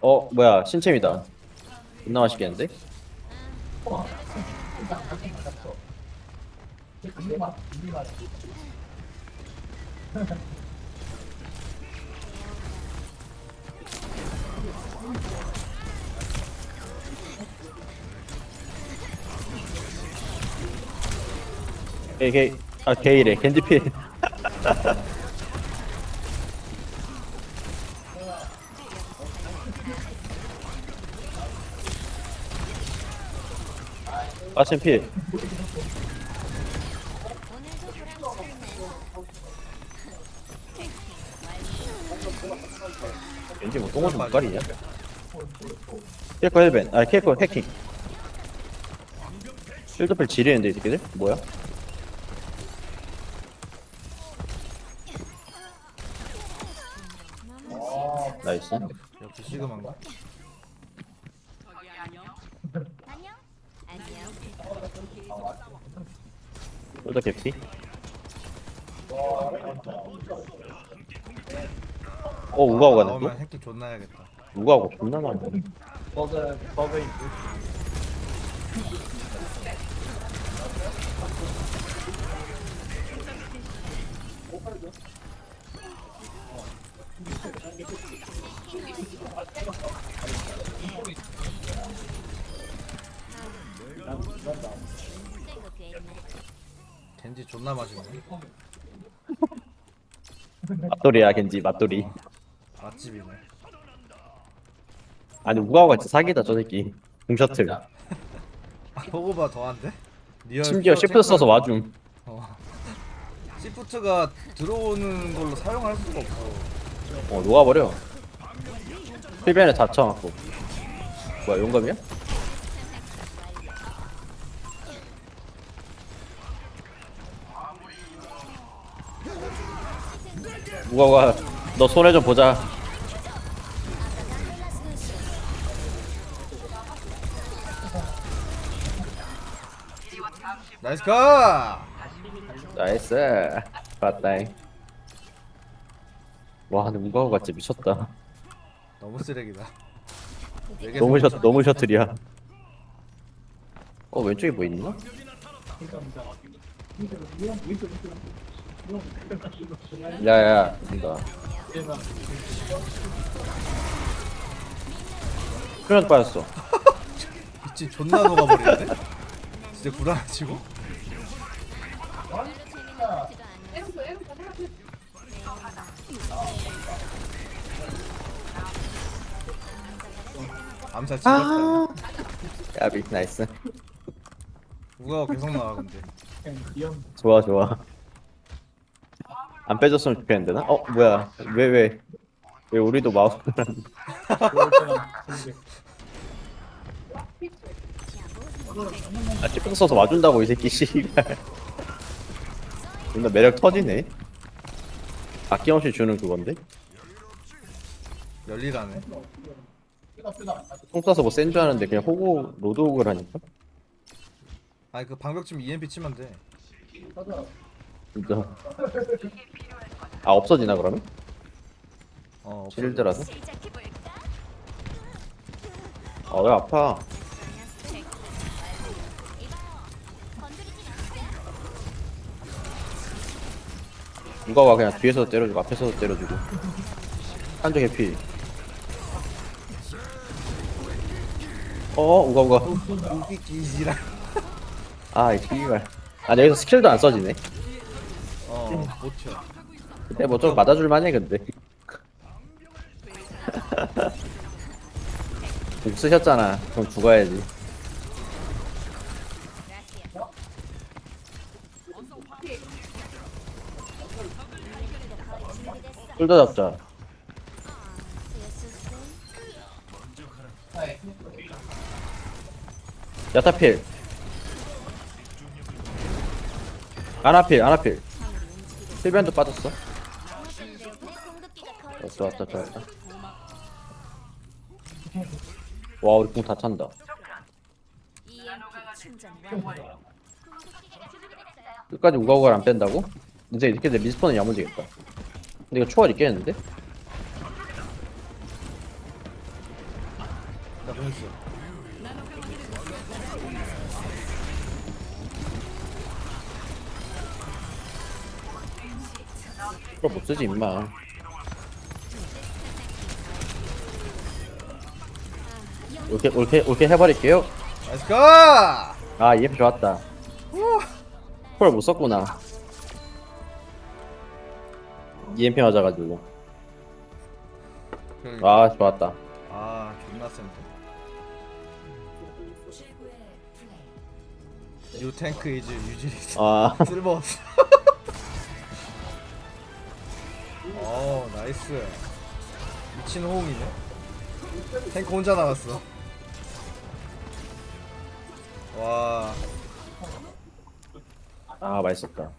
어 뭐야 신챔이다. 존나 맛있겠는데? 게이 게이 아 게이래. 겐지필 아침필 왠지 뭐 똥오줌 눈깔이냐? 케이커 헬벤 아 케이커 해킹 실드필 지리는데 이 새끼들? 뭐야? 나이스 역시 시그마인가? 안녕. 안녕. 솔더 개피? 어 우가 오가 네 또? 나오면 해킹 존나 해야겠다. 우가오가 존나 많네 겐지 존나 맛있네. 맞돌이야 겐지 맞돌이. 맛집이네. 아니 우가오가 진짜 사기다 저 새끼. 공셔틀. 호구바 더한데? 리얼 심지어 퓨어 시프트 써서 와줌. 어. 시프트가 들어오는 걸로 사용할 수가 없어. 어 녹아버려. 필변에 다쳐갖고. 뭐야 용감이야? 우가오가 너 손해 좀 보자. 나이스 컷! 나이스. 봤다잉. 와 근데 우가오가 진짜 미쳤다. 너무 쓰레기다. 너무 셔서 너무 셔틀이야. 어 왼쪽에 뭐 있나? 야야 된다 그냥 빠졌어 빛이 존나 녹아버리는데? 진짜 구라치고? 암살 아. 지렸다 야비 나이스 우가가 계속 나와 근데 좋아 좋아 안 빼줬으면 좋겠는데 나? 어 뭐야. 왜 왜? 왜 우리도 마우스 아 찌뿌 써서 와준다고 이 새끼 씨발. 존나 매력 터지네. 아낌없이 주는 그건데? 열일하네. 총 쏴서 뭐 센 줄 아는데 그냥 호구 로드호그를 하니까? 아니 그 방벽쯤 EMP 치면 돼 진짜 아 없어지나 그러면? 어. 실드라서? 아왜 아파 누가 와 그냥 뒤에서 때려주고 앞에서 때려주고 한쪽 해피 어 우가 우가 웃기기지라 아이 씨발 아 여기서 스킬도 안 써지네 어, 못 쳐. 근데 뭐 좀 맞아줄 만해 근데. 못 쓰셨잖아. 그럼 죽어야지. 꿀더 잡자. 야타필. 아나필 아나필 필변도 빠졌어. 왔어 왔다 왔다 왔다 와 우리 궁다 찬다. 끝까지 우가우가를 안 뺀다고? 이제 이렇게 돼 리스폰은 야무지겠다. 근데 이거 초월 있겠는데? 그걸 못 쓰지 임마. 이렇게 이렇게 이렇게 해버릴게요. 나이스 가! 아 EF 좋았다. 콜못 썼구나. EMP 맞아가지고. 아 좋았다. 아 존나 센데. 유 탱크 이즈 유지리 아. 쓸모없어. 어 나이스. 미친 호응이네. 탱크 혼자 남았어. 와 아 맛있었다